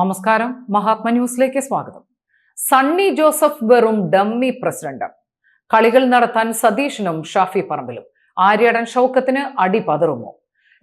നമസ്കാരം. മഹാത്മ ന്യൂസിലേക്ക് സ്വാഗതം. സണ്ണി ജോസഫ് വെറും ഡമ്മി പ്രസിഡന്റ്. കളികൾ നടത്താൻ സതീഷിനും ഷാഫി പറമ്പിലും. ആര്യടൻ ഷൗക്കത്തിന് അടി പതറുമോ?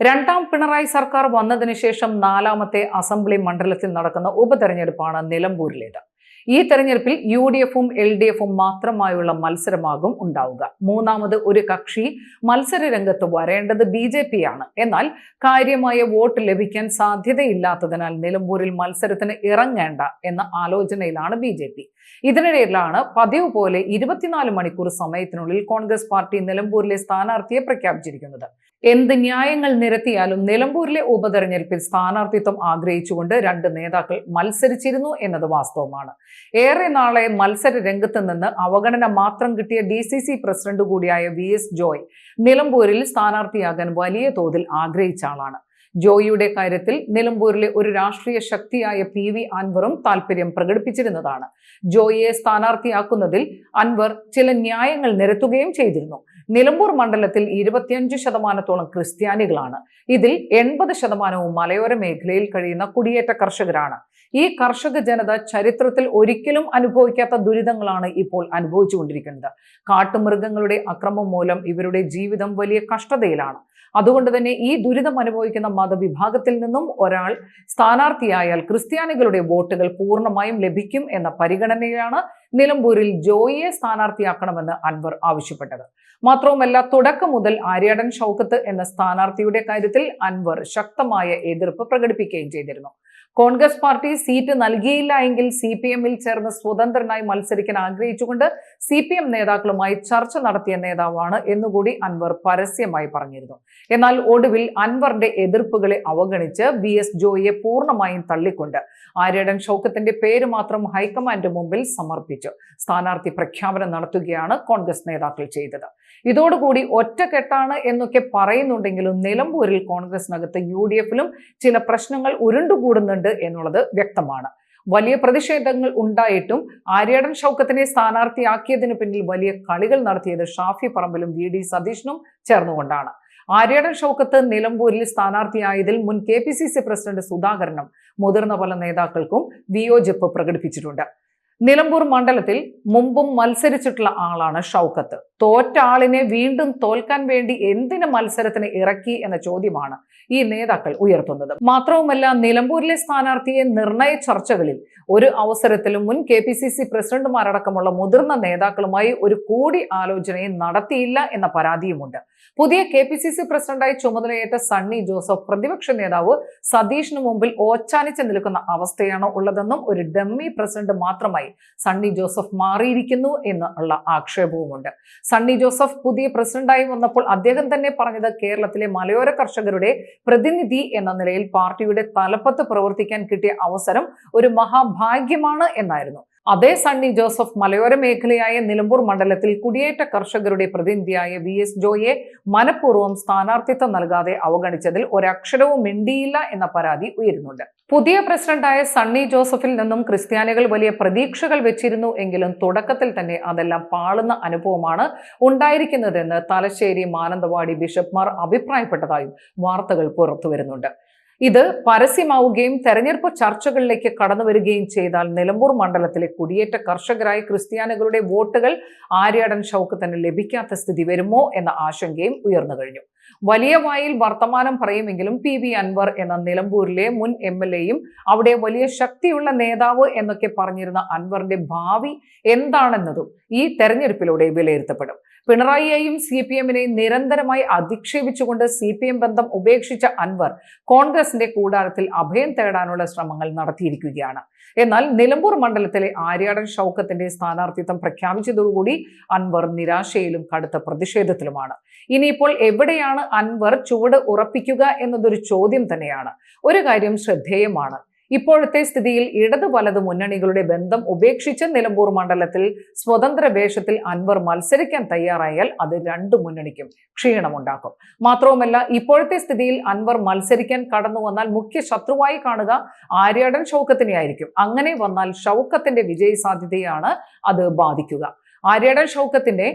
രണ്ടാം പിണറായി സർക്കാർ വന്നതിന് ശേഷം നാലാമത്തെ അസംബ്ലി മണ്ഡലത്തിൽ നടക്കുന്ന ഉപതെരഞ്ഞെടുപ്പാണ് നിലമ്പൂരിലേത്. ഈ തെരഞ്ഞെടുപ്പിൽ യു ഡി എഫും എൽ ഡി എഫും മാത്രമായുള്ള മത്സരമാകും ഉണ്ടാവുക. മൂന്നാമത് ഒരു കക്ഷി മത്സര രംഗത്ത് വരേണ്ടത് ബി ജെ പി ആണ് എന്നാൽ കാര്യമായ വോട്ട് ലഭിക്കാൻ സാധ്യതയില്ലാത്തതിനാൽ നിലമ്പൂരിൽ മത്സരത്തിന് ഇറങ്ങേണ്ട എന്ന ആലോചനയിലാണ് ബി ജെ പി. ഇതിനിടയിലാണ് പതിവ് പോലെ ഇരുപത്തിനാല് മണിക്കൂർ സമയത്തിനുള്ളിൽ കോൺഗ്രസ് പാർട്ടി നിലമ്പൂരിലെ സ്ഥാനാർത്ഥിയെ പ്രഖ്യാപിച്ചിരിക്കുന്നത്. എന്ത് ന്യായങ്ങൾ നിരത്തിയാലും നിലമ്പൂരിലെ ഉപതെരഞ്ഞെടുപ്പിൽ സ്ഥാനാർത്ഥിത്വം ആഗ്രഹിച്ചുകൊണ്ട് രണ്ട് നേതാക്കൾ മത്സരിച്ചിരുന്നു എന്നത് വാസ്തവമാണ്. ഏറെ നാളെ മത്സര രംഗത്ത് നിന്ന് അവഗണന മാത്രം കിട്ടിയ ഡി സി സി പ്രസിഡന്റ് കൂടിയായ വി എസ് ജോയ് നിലമ്പൂരിൽ സ്ഥാനാർത്ഥിയാകാൻ വലിയ തോതിൽ ആഗ്രഹിച്ച ആളാണ്. ജോയിയുടെ കാര്യത്തിൽ നിലമ്പൂരിലെ ഒരു രാഷ്ട്രീയ ശക്തിയായ പി വി അൻവറും താല്പര്യം പ്രകടിപ്പിച്ചിരുന്നതാണ്. ജോയിയെ സ്ഥാനാർത്ഥിയാക്കുന്നതിൽ അൻവർ ചില ന്യായങ്ങൾ നിരത്തുകയും ചെയ്തിരുന്നു. നിലമ്പൂർ മണ്ഡലത്തിൽ ഇരുപത്തിയഞ്ച് ശതമാനത്തോളം ക്രിസ്ത്യാനികളാണ്. ഇതിൽ എൺപത് ശതമാനവും മലയോര മേഖലയിൽ കഴിയുന്ന കുടിയേറ്റ കർഷകരാണ്. ഈ കർഷക ജനത ചരിത്രത്തിൽ ഒരിക്കലും അനുഭവിക്കാത്ത ദുരിതങ്ങളാണ് ഇപ്പോൾ അനുഭവിച്ചുകൊണ്ടിരിക്കുന്നത്. കാട്ടുമൃഗങ്ങളുടെ അക്രമം മൂലം ഇവരുടെ ജീവിതം വലിയ കഷ്ടതയിലാണ്. അതുകൊണ്ട് തന്നെ ഈ ദുരിതം അനുഭവിക്കുന്ന മതവിഭാഗത്തിൽ നിന്നും ഒരാൾ സ്ഥാനാർത്ഥിയായാൽ ക്രിസ്ത്യാനികളുടെ വോട്ടുകൾ പൂർണമായും ലഭിക്കും എന്ന പരിഗണനയിലാണ് നിലമ്പൂരിൽ ജോയിയെ സ്ഥാനാർത്ഥിയാക്കണമെന്ന് അൻവർ ആവശ്യപ്പെട്ടത്. മാത്രവുമല്ല തുടക്കം മുതൽ ആര്യാടൻ ഷൗക്കത്ത് എന്ന സ്ഥാനാർത്ഥിയുടെ കാര്യത്തിൽ അൻവർ ശക്തമായ എതിർപ്പ് പ്രകടിപ്പിക്കുകയും ചെയ്തിരുന്നു. കോൺഗ്രസ് പാർട്ടി സീറ്റ് നൽകിയില്ല എങ്കിൽ സി പി എമ്മിൽ ചേർന്ന് സ്വതന്ത്രനായി മത്സരിക്കാൻ ആഗ്രഹിച്ചുകൊണ്ട് സി പി എം നേതാക്കളുമായി ചർച്ച നടത്തിയ നേതാവാണ് എന്നുകൂടി അൻവർ പരസ്യമായി പറഞ്ഞിരുന്നു. എന്നാൽ ഒടുവിൽ അൻവറിന്റെ എതിർപ്പുകളെ അവഗണിച്ച് വി എസ് ജോയിയെ പൂർണമായും തള്ളിക്കൊണ്ട് ആര്യടൻ ഷൗക്കത്തിന്റെ പേര് മാത്രം ഹൈക്കമാൻഡ് മുമ്പിൽ സമർപ്പിച്ചു. സ്ഥാനാർത്ഥി പ്രഖ്യാപനം നടത്തുകയാണ് കോൺഗ്രസ് നേതാക്കൾ ചെയ്തത്. ഇതോടുകൂടി ഒറ്റക്കെട്ടാണ് എന്നൊക്കെ പറയുന്നുണ്ടെങ്കിലും നിലമ്പൂരിൽ കോൺഗ്രസിനകത്ത് യു ഡി എഫിലും ചില പ്രശ്നങ്ങൾ ഉരുണ്ടുകൂടുന്നുണ്ട് എന്നുള്ളത് വ്യക്തമാണ്. വലിയ പ്രതിഷേധങ്ങൾ ഉണ്ടായിട്ടും ആര്യാടൻ ഷൗക്കത്തിനെ സ്ഥാനാർത്ഥിയാക്കിയതിനു പിന്നിൽ വലിയ കളികൾ നടത്തിയത് ഷാഫി പറമ്പിലും വി ഡി സതീഷിനും ചേർന്നുകൊണ്ടാണ്. ആര്യാടൻ ഷൗക്കത്ത് നിലമ്പൂരിൽ സ്ഥാനാർത്ഥിയായതിൽ മുൻ K P C C president സുധാകരനും മുതിർന്ന പല നേതാക്കൾക്കും വിയോജിപ്പ് പ്രകടിപ്പിച്ചിട്ടുണ്ട്. നിലമ്പൂർ മണ്ഡലത്തിൽ മുമ്പും മത്സരിച്ചിട്ടുള്ള ആളാണ് ഷൗക്കത്ത്. തോറ്റ ആളിനെ വീണ്ടും തോൽക്കാൻ വേണ്ടി എന്തിന് മത്സരത്തിന് ഇറക്കി എന്ന ചോദ്യമാണ് ഈ നേതാക്കൾ ഉയർത്തുന്നത്. മാത്രവുമല്ല നിലമ്പൂരിലെ സ്ഥാനാർത്ഥിയെ നിർണയ ചർച്ചകളിൽ ഒരു അവസരത്തിലും മുൻ കെ പി സി സി പ്രസിഡന്റുമാരടക്കമുള്ള മുതിർന്ന നേതാക്കളുമായി ഒരു കൂടി ആലോചനയും നടത്തിയില്ല എന്ന പരാതിയുമുണ്ട്. പുതിയ കെ പി സി സി പ്രസിഡന്റായി ചുമതലയേറ്റ സണ്ണി ജോസഫ് പ്രതിപക്ഷ നേതാവ് സതീഷിന് മുമ്പിൽ ഓച്ചാനിച്ച് നിൽക്കുന്ന അവസ്ഥയാണ് ഉള്ളതെന്നും ഒരു ഡമ്മി പ്രസിഡന്റ് മാത്രമായി സണ്ണി ജോസഫ് മാറിയിരിക്കുന്നു എന്നുള്ള ആക്ഷേപവുമുണ്ട്. സണ്ണി ജോസഫ് പുതിയ പ്രസിഡന്റായി വന്നപ്പോൾ അദ്ദേഹം തന്നെ പറഞ്ഞത് കേരളത്തിലെ മലയോര കർഷകരുടെ പ്രതിനിധി എന്ന നിലയിൽ പാർട്ടിയുടെ തലപ്പത്ത് പ്രവർത്തിക്കാൻ കിട്ടിയ അവസരം ഒരു മഹാഭാഗ്യമാണ് എന്നായിരുന്നു. അതേ സണ്ണി ജോസഫ് മലയോര മേഖലയായ നിലമ്പൂർ മണ്ഡലത്തിൽ കുടിയേറ്റ കർഷകരുടെ പ്രതിനിധിയായ വി എസ് ജോയെ മനഃപൂർവം സ്ഥാനാർത്ഥിത്വം നൽകാതെ അവഗണിച്ചതിൽ ഒരക്ഷരവും മിണ്ടിയില്ല എന്ന പരാതി ഉയരുന്നുണ്ട്. പുതിയ പ്രസിഡന്റായ സണ്ണി ജോസഫിൽ നിന്നും ക്രിസ്ത്യാനികൾ വലിയ പ്രതീക്ഷകൾ വെച്ചിരുന്നു എങ്കിലും തുടക്കത്തിൽ തന്നെ അതെല്ലാം പാളുന്ന അനുഭവമാണ് ഉണ്ടായിരിക്കുന്നതെന്ന് തലശ്ശേരി മാനന്തവാടി ബിഷപ്പ്മാർ അഭിപ്രായപ്പെട്ടതായും വാർത്തകൾ പുറത്തു വരുന്നുണ്ട് ഇത് പരസ്യമാവുകയും തെരഞ്ഞെടുപ്പ് ചർച്ചകളിലേക്ക് കടന്നു വരികയും ചെയ്താൽ നിലമ്പൂർ മണ്ഡലത്തിലെ കുടിയേറ്റ കർഷകരായ ക്രിസ്ത്യാനികളുടെ വോട്ടുകൾ ആര്യാടൻ ഷൗക്കത്തിന് ലഭിക്കാത്ത സ്ഥിതി വരുമോ എന്ന ആശങ്കയും ഉയർന്നു കഴിഞ്ഞു. വലിയ വായിൽ വർത്തമാനം പറയുമെങ്കിലും പി വി അൻവർ എന്ന നിലമ്പൂരിലെ മുൻ എം എൽ എയും അവിടെ വലിയ ശക്തിയുള്ള നേതാവ് എന്നൊക്കെ പറഞ്ഞിരുന്ന അൻവറിന്റെ ഭാവി എന്താണെന്നതും ഈ തെരഞ്ഞെടുപ്പിലൂടെ വിലയിരുത്തപ്പെടും. പിണറായിയെയും സി പി എമ്മിനെയും നിരന്തരമായി അധിക്ഷേപിച്ചുകൊണ്ട് സി പി എം ബന്ധം ഉപേക്ഷിച്ച അൻവർ കോൺഗ്രസിന്റെ കൂടാരത്തിൽ അഭയം തേടാനുള്ള ശ്രമങ്ങൾ നടത്തിയിരിക്കുകയാണ്. എന്നാൽ നിലമ്പൂർ മണ്ഡലത്തിലെ ആര്യാടൻ ഷൗക്കത്തിന്റെ സ്ഥാനാർത്ഥിത്വം പ്രഖ്യാപിച്ചതോടുകൂടി അൻവർ നിരാശയിലും കടുത്ത പ്രതിഷേധത്തിലുമാണ്. ഇനിയിപ്പോൾ എവിടെയാണ് അൻവർ ചുവട് ഉറപ്പിക്കുക എന്നതൊരു ചോദ്യം തന്നെയാണ്. ഒരു കാര്യം ശ്രദ്ധേയമാണ്. ഇപ്പോഴത്തെ സ്ഥിതിയിൽ ഇടതു വലത് മുന്നണികളുടെ ബന്ധം ഉപേക്ഷിച്ച് നിലമ്പൂർ മണ്ഡലത്തിൽ സ്വതന്ത്ര വേഷത്തിൽ അൻവർ മത്സരിക്കാൻ തയ്യാറായാൽ അത് രണ്ടു മുന്നണിക്കും ക്ഷീണമുണ്ടാക്കും. മാത്രവുമല്ല ഇപ്പോഴത്തെ സ്ഥിതിയിൽ അൻവർ മത്സരിക്കാൻ കടന്നു വന്നാൽ മുഖ്യ ശത്രുവായി കാണുക ആര്യാടൻ ഷൗക്കത്തിനെ ആയിരിക്കും. അങ്ങനെ വന്നാൽ ഷൗക്കത്തിന്റെ വിജയ സാധ്യതയാണ് അത് ബാധിക്കുക. ആര്യാടൻ ഷൗക്കത്തിന്റെ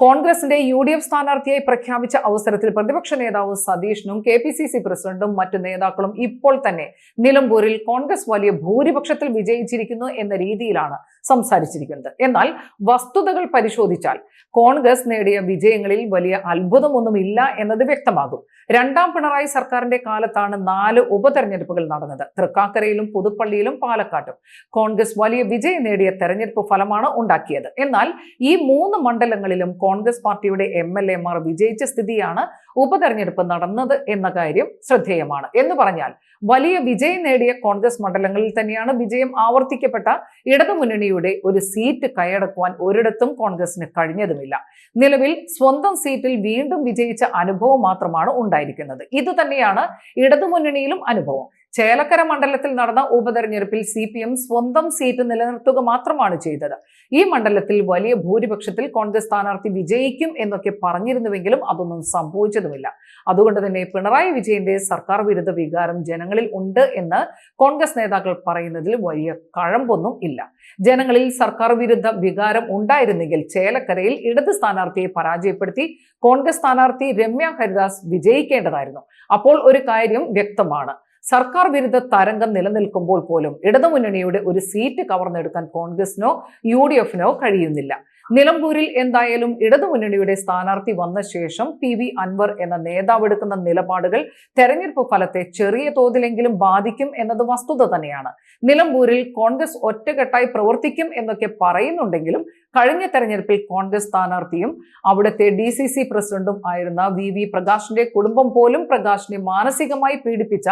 കോൺഗ്രസിന്റെ യു ഡി എഫ് സ്ഥാനാർത്ഥിയായി പ്രഖ്യാപിച്ച അവസരത്തിൽ പ്രതിപക്ഷ നേതാവ് സതീഷിനും കെ പി സി സി പ്രസിഡന്റും മറ്റു നേതാക്കളും ഇപ്പോൾ തന്നെ നിലമ്പൂരിൽ കോൺഗ്രസ് വലിയ ഭൂരിപക്ഷത്തിൽ വിജയിച്ചിരിക്കുന്നു എന്ന രീതിയിലാണ് സംസാരിച്ചിരിക്കുന്നത്. എന്നാൽ വസ്തുതകൾ പരിശോധിച്ചാൽ കോൺഗ്രസ് നേടിയ വിജയങ്ങളിൽ വലിയ അത്ഭുതമൊന്നുമില്ല എന്നത് വ്യക്തമാകും. രണ്ടാം പിണറായി സർക്കാരിന്റെ കാലത്താണ് നാല് ഉപതെരഞ്ഞെടുപ്പുകൾ നടന്നത്. തൃക്കാക്കരയിലും പുതുപ്പള്ളിയിലും പാലക്കാട്ടും. കോൺഗ്രസ് വലിയ വിജയം നേടിയ തെരഞ്ഞെടുപ്പ് ഫലമാണ് ഉണ്ടാക്കിയത്. എന്നാൽ ഈ മൂന്ന് മണ്ഡലങ്ങളിലും കോൺഗ്രസ് പാർട്ടിയുടെ എം എൽ എമാർ വിജയിച്ച സ്ഥിതിയാണ് ഉപതെരഞ്ഞെടുപ്പ് നടന്നത് എന്ന കാര്യം ശ്രദ്ധേയമാണ്. എന്ന് പറഞ്ഞാൽ വലിയ വിജയം നേടിയ കോൺഗ്രസ് മണ്ഡലങ്ങളിൽ തന്നെയാണ് വിജയം ആവർത്തിക്കപ്പെട്ട ഇടതുമുന്നണിയുടെ ഒരു സീറ്റ് കൈയടക്കുവാൻ ഒരിടത്തും കോൺഗ്രസിന് കഴിഞ്ഞതുമില്ല. നിലവിൽ സ്വന്തം സീറ്റിൽ വീണ്ടും വിജയിച്ച അനുഭവം മാത്രമാണ് ഉണ്ടായിരിക്കുന്നത്. ഇത് തന്നെയാണ് ഇടതുമുന്നണിയിലും അനുഭവം. ചേലക്കര മണ്ഡലത്തിൽ നടന്ന ഉപതെരഞ്ഞെടുപ്പിൽ സി പി എം സ്വന്തം സീറ്റ് നിലനിർത്തുക മാത്രമാണ് ചെയ്തത്. ഈ മണ്ഡലത്തിൽ വലിയ ഭൂരിപക്ഷത്തിൽ കോൺഗ്രസ് സ്ഥാനാർത്ഥി വിജയിക്കും എന്നൊക്കെ പറഞ്ഞിരുന്നുവെങ്കിലും അതൊന്നും സംഭവിച്ചതുമില്ല. അതുകൊണ്ട് തന്നെ പിണറായി വിജയന്റെ സർക്കാർ വിരുദ്ധ വികാരം ജനങ്ങളിൽ ഉണ്ട് എന്ന് കോൺഗ്രസ് നേതാക്കൾ പറയുന്നതിൽ വലിയ കഴമ്പൊന്നും ഇല്ല. ജനങ്ങളിൽ സർക്കാർ വിരുദ്ധ വികാരം ഉണ്ടായിരുന്നെങ്കിൽ ചേലക്കരയിൽ ഇടത് സ്ഥാനാർത്ഥിയെ പരാജയപ്പെടുത്തി കോൺഗ്രസ് സ്ഥാനാർത്ഥി രമ്യ ഹരിദാസ് വിജയിക്കേണ്ടതായിരുന്നു. അപ്പോൾ ഒരു കാര്യം വ്യക്തമാണ്. സർക്കാർ വിരുദ്ധ തരംഗം നിലനിൽക്കുമ്പോൾ പോലും ഇടതുമുന്നണിയുടെ ഒരു സീറ്റ് കവർന്നെടുക്കാൻ കോൺഗ്രസിനോ യു ഡി എഫിനോ കഴിയുന്നില്ല. നിലമ്പൂരിൽ എന്തായാലും ഇടതുമുന്നണിയുടെ സ്ഥാനാർത്ഥി വന്ന ശേഷം പി വി അൻവർ എന്ന നേതാവ് എടുക്കുന്ന നിലപാടുകൾ തെരഞ്ഞെടുപ്പ് ഫലത്തെ ചെറിയ തോതിലെങ്കിലും ബാധിക്കും എന്നത് വസ്തുത തന്നെയാണ്. നിലമ്പൂരിൽ കോൺഗ്രസ് ഒറ്റക്കെട്ടായി പ്രവർത്തിക്കും എന്നൊക്കെ പറയുന്നുണ്ടെങ്കിലും കഴിഞ്ഞ തെരഞ്ഞെടുപ്പിൽ കോൺഗ്രസ് സ്ഥാനാർത്ഥിയും അവിടുത്തെ ഡി സി സി പ്രസിഡന്റും ആയിരുന്ന വി വി പ്രകാശിന്റെ കുടുംബം പോലും പ്രകാശിനെ മാനസികമായി പീഡിപ്പിച്ച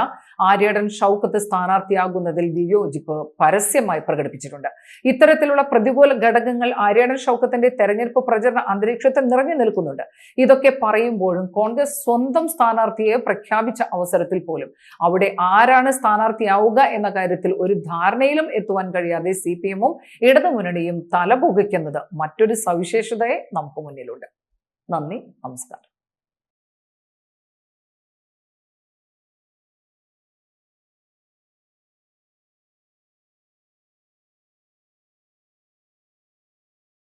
ആര്യടൻ ഷൗക്കത്ത് സ്ഥാനാർത്ഥിയാകുന്നതിൽ വിയോജിപ്പ് പരസ്യമായി പ്രകടിപ്പിച്ചിട്ടുണ്ട്. ഇത്തരത്തിലുള്ള പ്രതികൂല ഘടകങ്ങൾ ആര്യടൻ ഷൗക്കത്തിന്റെ തെരഞ്ഞെടുപ്പ് പ്രചരണ അന്തരീക്ഷത്തിൽ നിറഞ്ഞു നിൽക്കുന്നുണ്ട്. ഇതൊക്കെ പറയുമ്പോഴും കോൺഗ്രസ് സ്വന്തം സ്ഥാനാർത്ഥിയെ പ്രഖ്യാപിച്ച അവസരത്തിൽ പോലും അവിടെ ആരാണ് സ്ഥാനാർത്ഥിയാവുക എന്ന കാര്യത്തിൽ ഒരു ധാരണയിലും എത്തുവാൻ കഴിയാതെ സി പി എമ്മും ഇടതുമുന്നണിയും മറ്റൊരു സവിശേഷതയെ നമുക്ക് മുന്നിലുണ്ട്. നന്ദി നമസ്കാരം.